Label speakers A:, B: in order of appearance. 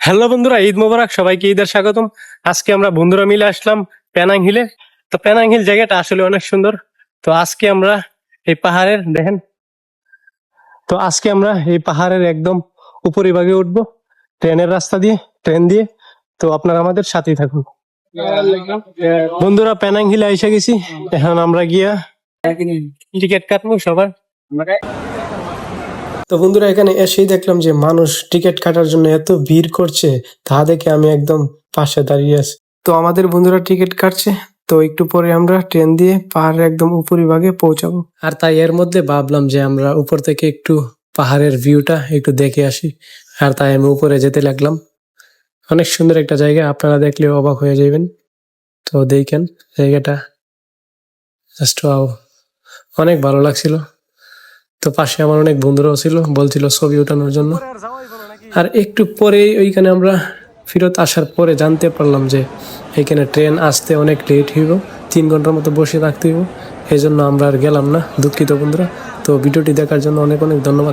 A: Hello বন্ধুরা, ঈদ মোবারক, সবাইকে ঈদের স্বাগতম। আজকে আমরা বন্ধুরা মিলে আসলাম প্যানাং হিলে। তো প্যানাং হিল জায়গাটা আসলে অনেক সুন্দর। তো আজকে আমরা এই পাহাড়ের, দেখেন, তো আজকে আমরা এই পাহাড়ের একদম উপরিভাগে উঠবো। ট্রেনের রাস্তা দিয়ে, ট্রেন দিয়ে। তো আপনারা আমাদের সাথেই থাকুন। বন্ধুরা, প্যানাং হিলে এসে গেছি। এখন আমরা গিয়া টিকিট কাটবো সবার। তো বন্ধুরা, এখানে এসেই দেখলাম যে মানুষ টিকিট কাটার জন্য এত ভিড় করছে, তা দেখে আমি একদম পাশে দাঁড়িয়ে আছি। তো আমাদের বন্ধুরা টিকিট কাটছে, তো একটু পরে আমরা ট্রেন দিয়ে পাহাড়ের একদম উপরিভাগে পৌঁছাবো। আর তাই এর মধ্যে ভাবলাম যে আমরা উপর থেকে একটু পাহাড়ের ভিউটা একটু দেখে আসি। আর তাই আমি উপরে যেতে লাগলাম। অনেক সুন্দর একটা জায়গা, আপনারা দেখলে অবাক হয়ে যাবেন। তো দেখেন, জায়গাটা জাস্ট অনেক ভালো লাগছিল। তো পাশে আমার অনেক বন্ধুরাও ছিল, বলছিল ছবি ওঠানোর জন্য। আর একটু পরেই ওইখানে আমরা ফেরত আসার পরে জানতে পারলাম যে এইখানে ট্রেন আসতে অনেক লেট হইব, তিন ঘণ্টার মতো বসে থাকতে হইব। এই জন্য আমরা আর গেলাম না, দুঃখিত বন্ধুরা। তো ভিডিওটি দেখার জন্য অনেক অনেক ধন্যবাদ।